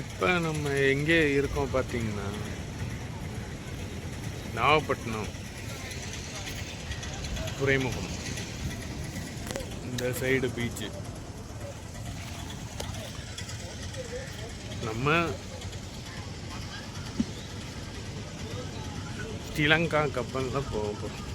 இப்போ நம்ம எங்கே இருக்கோம் பார்த்தீங்கன்னா நாகப்பட்டினம் துறைமுகம். இந்த சைடு பீச்சு நம்ம ஸ்ரீலங்கா கப்பலில் போக போகிறோம்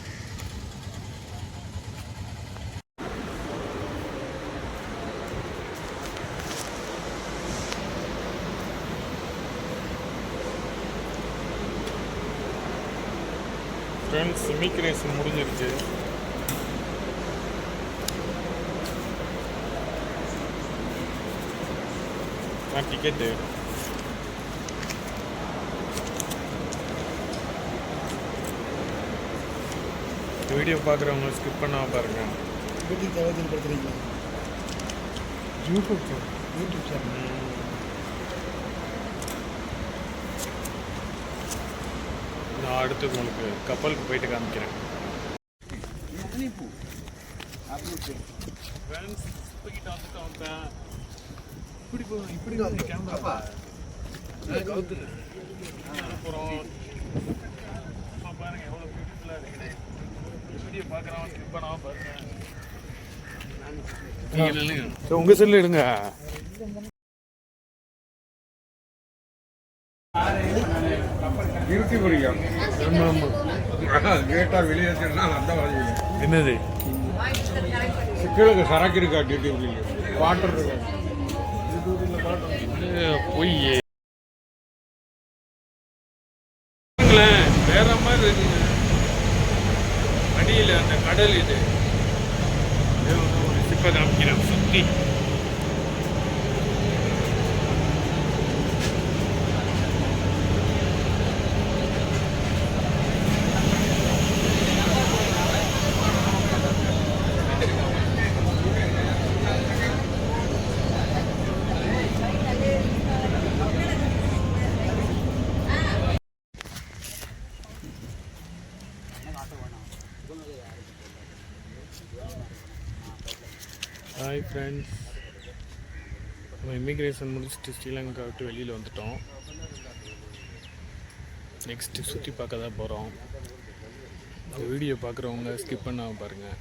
ஃப்ரெண்ட்ஸ் இமிக்ரேஷன் முடிஞ்சிருச்சு. நான் டிக்கெட்டு வீடியோ பார்க்குறவங்க ஸ்கிப் பண்ணாம பாருங்க. வீட்டுக்கு தகவல் படுத்துறீங்களா யூடியூப் யூடியூப் சேனல் நான் அடுத்து உங்களுக்கு கப்பலுக்கு போயிட்டு காமிக்கிறேன். இப்படி போ இப்படி கேமரா அப்பா. அப்புறம் பாருங்க எவ்வளோ பியூட்டிஃபுல்லாக இருக்குது வீடியோ பார்க்குறவங்க ஸ்கிப் பண்ணாமல் பாருங்க உங்க செல்லு எடுங்க டியூட்டி பிடிக்கும் கேட்டா வெளியே அந்த வழி என்னது? சிக்கலுக்கு சரக்கு இருக்கா. டியூட்டி வாட்டர் பொய் வேற மாதிரி இருக்குங்க. அடியில் அந்த கடல் இது. ஒரு- சிப்பை காமிக்கிறேன். சுத்தி. ஹாய் ஃப்ரெண்ட்ஸ் நம்ம இமிக்ரேஷன் முடிச்சுட்டு ஸ்ரீலங்கா விட்டு வெளியில் வந்துட்டோம். நெக்ஸ்ட்டு சுற்றி பார்க்க தான் போகிறோம் இந்த வீடியோ பார்க்குறவங்க ஸ்கிப் பண்ணாமல் பாருங்கள்